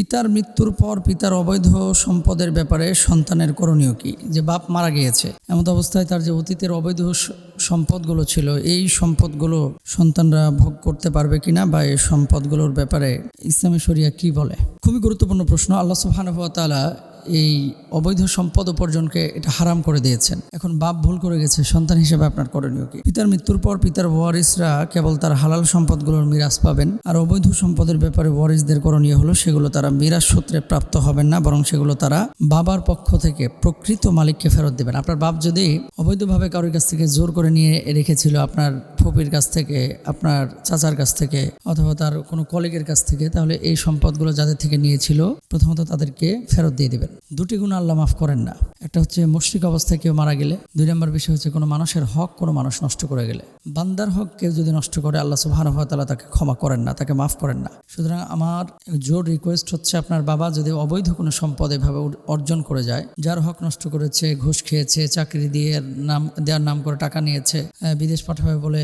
পিতার মৃত্যুর পর পিতার অবৈধ সম্পদের ব্যাপারে সন্তানের করণীয় কি? যে বাপ মারা গিয়েছে, এমত অবস্থায় তার যে অতীতের অবৈধ সম্পদগুলো ছিল, এই সম্পদগুলো সন্তানরা ভোগ করতে পারবে কিনা বা এই সম্পদগুলোর ব্যাপারে ইসলামী শরিয়া কি বলে? খুবই গুরুত্বপূর্ণ প্রশ্ন। আল্লাহ সুফানবতালা এই অবৈধ সম্পদ উপার্জনকে এটা হারাম করে দিয়েছেন। এখন বাপ ভুল করে গেছে, সন্তান হিসেবে আপনার করণীয় কি? পিতার মৃত্যুর পর পিতার ওয়ারিসরা কেবল তার হালাল সম্পদগুলোর মিরাজ পাবেন, আর অবৈধ সম্পদের ব্যাপারে ওয়ারিসদের করণীয় হলো সেগুলো তারা মিরাজ সূত্রে প্রাপ্ত হবেন না, বরং সেগুলো তারা বাবার পক্ষ থেকে প্রকৃত মালিককে ফেরত দেবেন। আপনার বাপ যদি অবৈধভাবে কারোর কাছ থেকে জোর করে নিয়ে রেখেছিল আপনার ফুপির কাছ থেকে, আপনার চাচার কাছ থেকে, অথবা তার কোনো কলিগের কাছ থেকে, তাহলে এই সম্পদগুলো যাদের থেকে নিয়েছিল, প্রথমত তাদেরকে ফেরত দিয়ে দেবেন। দুটি গুণ আল্লাহ মাফ করেন না। একটা হচ্ছে মুশরিক অবস্থায় কেউ মারা গেলে, দুই নম্বর বিষয় হচ্ছে কোনো মানুষের হক কোনো মানুষ নষ্ট করে গেলে। বান্দার হক কেউ যদি নষ্ট করে, আল্লাহ তাআলা তাকে ক্ষমা করেন না, তাকে মাফ করেন না। সুতরাং আমার জোর রিকোয়েস্ট হচ্ছে আপনার বাবা যদি অবৈধ কোনো সম্পদ এভাবে অর্জন করে যায়, যার হক নষ্ট করেছে, ঘুষ খেয়েছে, চাকরি দিয়ে নাম, দেওয়ার নাম করে টাকা নিয়েছে বিদেশ পাঠাবে বলে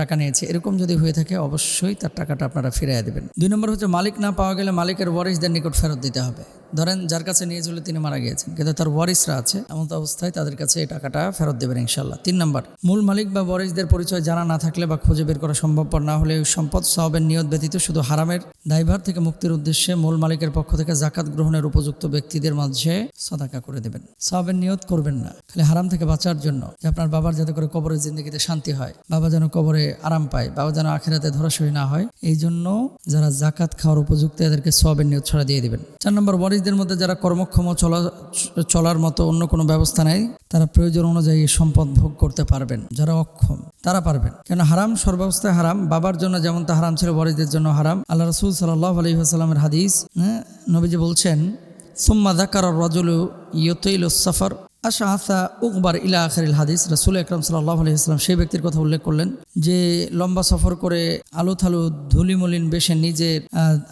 টাকা নিয়েছে, এরকম যদি হয়ে থাকে অবশ্যই তার টাকাটা আপনারা ফিরিয়ে দেবেন। দুই নম্বর হচ্ছে মালিক না পাওয়া গেলে মালিকের ওয়ারিসদের নিকট ফেরত দিতে হবে। ধরেন যার কাছে নিয়ে চলে তিনি মারা গিয়েছেন। কিন্তু তার ওয়ারিসরা আছে, এমন অবস্থায় তাদের কাছে এই টাকাটা ফেরত দেবেন ইনশাল্লাহ তিন নম্বর, মূল মালিক বা ওয়ারিসদের পরিচয় জানা না থাকলে বা খুঁজে বের করা সম্ভবপর না হলে সম্পদ সবের নিয়ত ব্যতীত শুধু হারামের দায়ভার থেকে মুক্তির উদ্দেশ্যে মূল মালিকের পক্ষ থেকে জাকাত গ্রহণের উপযুক্ত ব্যক্তিদের মাঝে সদাকা করে দেবেন। সবের নিয়ত করবেন না, খালি হারাম থেকে বাঁচার জন্য যে আপনার বাবার যাতে করে কবরের জিন্দগিতে শান্তি হয়, বাবা যেন কবরে আরাম পায়, বাবা যেন আখেরাতে ধরাশয়ী না হয়, এই জন্য যারা জাকাত খাওয়ার উপযুক্ত এদেরকে সবের নিয়ত ছড়া দিয়ে দিবেন। চার নম্বর, ওয়ারিসদের মধ্যে যারা কর্মক্ষম চলা চলার মতো অন্য কোনো ব্যবস্থা নেই। তারা প্রয়োজন অনুযায়ী সম্পদ ভোগ করতে পারবেন, যারা অক্ষম, তারা পারবেন। কেন হারাম? সর্বাবস্থায় হারাম। বাবার জন্য যেমন তা হারাম ছিল ওয়ারিসদের জন্য হারাম। আল্লাহ রসুল সাল্লাহ আলহিহাস্লামের হাদিস হ্যাঁ নবীজি বলছেন, সুম্মা দাকার রজুলু ইয়তইল সফর। আশা আশা উকবার ইলা আখরিল হাদিস। রসুল আকরম সাল্লাহ আলহিহাস্লাম সেই ব্যক্তির কথা উল্লেখ করলেন যে, লম্বা সফর করে আলু থালু ধুলিমলিন বেশে নিজের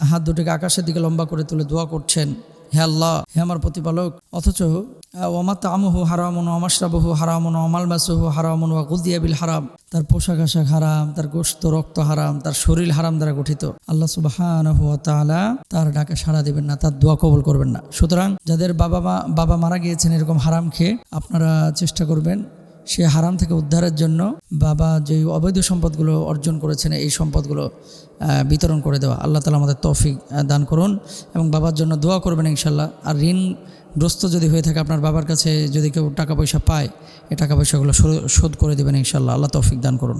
হাত দুটিকে আকাশের দিকে লম্বা করে তুলে দোয়া করছেন। হে আল্লাহ, হে আমার প্রতিপালক, অথচ ওমা তামহু হারামন অমাশরাবহু হারামন অমাল মাসুহু হারামন ওয়া গুদিয়া বিল হারাম। তার পোশাক আশাক হারাম, তার গোস্ত রক্ত হারাম, তার শরীর হারাম দ্বারা গঠিত। আল্লাহ সুবহানাহু ওয়া তাআলা তার ডাকে সাড়া দিবেন না, তার দোয়া কবল করবেন না। সুতরাং যাদের বাবা মা, বাবা মারা গিয়েছেন এরকম হারাম খেয়ে আপনারা চেষ্টা করবেন সে হারাম থেকে উদ্ধারের জন্য বাবা যে অবৈধ সম্পদগুলো অর্জন করেছেন, এই সম্পদগুলো বিতরণ করে দেওয়া। আল্লাহ তালা আমাদের তৌফিক দান করুন এবং বাবার জন্য দোয়া করবেন ইনশাল্লাহ আর ঋণগ্রস্ত যদি হয়ে থাকে আপনার বাবার কাছে, যদি কেউ টাকা পয়সা পায়, এই টাকা পয়সাগুলো শোধ করে দেবেন ইনশাল্লাহ আল্লাহ তৌফিক দান করুন।